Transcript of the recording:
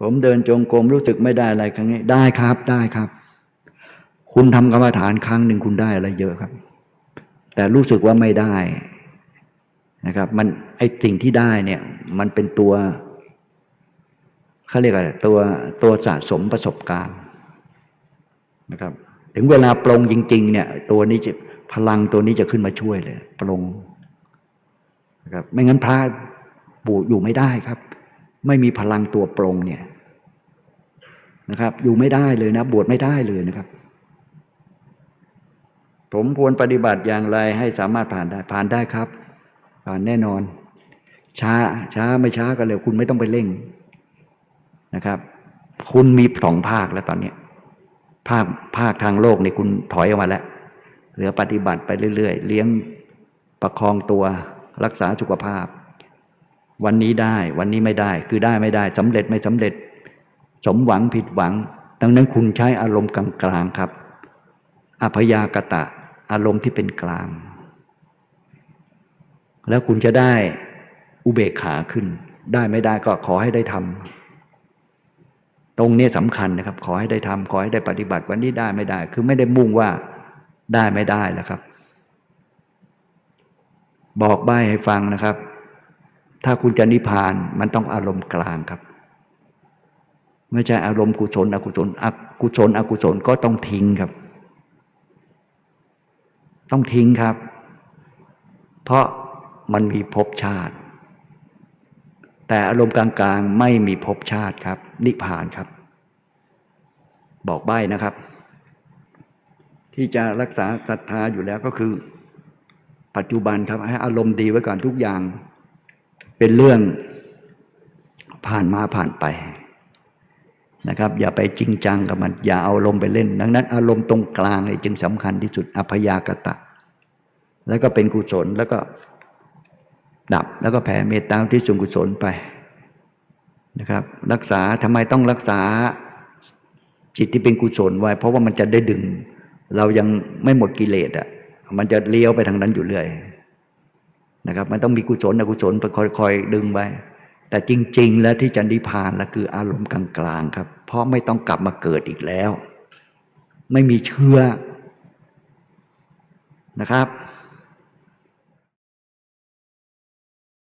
ผมเดินจงกรมรู้สึกไม่ได้อะไรครั้งนี้ได้ครับได้ครับ คุณทำกรรมฐานครั้งหนึ่งคุณได้อะไรเยอะครับ แต่รู้สึกว่าไม่ได้นะครับมันไอสิ่งที่ได้เนี่ยมันเป็นตัวเขาเรียกอะไรตัวตัวสะสมประสบการณ์นะครับ ถึงเวลาปรงจริง ๆ เนี่ย ตัวนี้จะพลังตัวนี้จะขึ้นมาช่วยเลยปรงนะครับ ไม่งั้นพระบูอยู่ไม่ได้ครับ ไม่มีพลังตัวปรงเนี่ย นะครับ อยู่ไม่ได้เลยนะ บวชไม่ได้เลยนะครับ ผมควรปฏิบัติอย่างไรให้สามารถผ่านได้ผ่านได้ครับ ผ่านแน่นอน ช้าช้าไม่ช้าก็เร็วคุณไม่ต้องไปเร่งนะครับ คุณมีสองภาคแล้วตอนเนี้ภาคภาคทางโลกนี่คุณถอยออกมาแล้วเหลือปฏิบัติไปเรื่อย ๆ เลี้ยงประคองตัวรักษาสุขภาพ วันนี้ได้วันนี้ไม่ได้ คือได้ไม่ได้สำเร็จไม่สำเร็จ สมหวังผิดหวัง ดังนั้นคุณใช้อารมณ์กลางๆครับอภยากตะอารมณ์ที่เป็นกลาง แล้วคุณจะได้อุเบกขาขึ้น ได้ไม่ได้ก็ขอให้ได้ทำตรงนี้สำคัญนะครับ ขอให้ได้ทำขอให้ได้ปฏิบัติวันนี้ได้ไม่ได้ คือไม่ได้มุ่งว่าได้ไม่ได้แล้วครับ บอกใบให้ฟังนะครับ ถ้าคุณจะนิพพานมันต้องอารมณ์กลางครับ ไม่ใช่อารมณ์กุศลอกุศลอกุศลอกุศลก็ต้องทิ้งครับ ต้องทิ้งครับ เพราะมันมีภพชาติ แต่อารมณ์กลางๆไม่มีภพชาติครับ นิพพานครับ บอกใบ้นะครับ ที่จะรักษาศรัทธาอยู่แล้วก็คือ ปัจจุบันครับให้อารมณ์ดีไว้ก่อนทุกอย่าง เป็นเรื่องผ่านมาผ่านไป นะครับ อย่าไปจริงจังกับมัน อย่าเอาอารมณ์ไปเล่น ดังนั้น อารมณ์ตรงกลางเลยจึงสำคัญที่สุดอภยากตะ แล้วก็เป็นกุศลแล้วก็ดับแล้วก็แผ่เมตตาที่ส่วนกุศลไปนะครับ รักษาทำไมต้องรักษาจิตที่เป็นกุศลไว้ เพราะว่ามันจะได้ดึง เรายังไม่หมดกิเลสอะมันจะเลี้ยวไปทางนั้นอยู่เรื่อยนะครับ มันต้องมีกุศลอกุศลไปคอยๆดึงไว้ แต่จริง ๆ แล้วที่จะนิพพานแล้วคืออารมณ์กลางๆครับ เพราะไม่ต้องกลับมาเกิดอีกแล้ว ไม่มีเชื่อนะครับ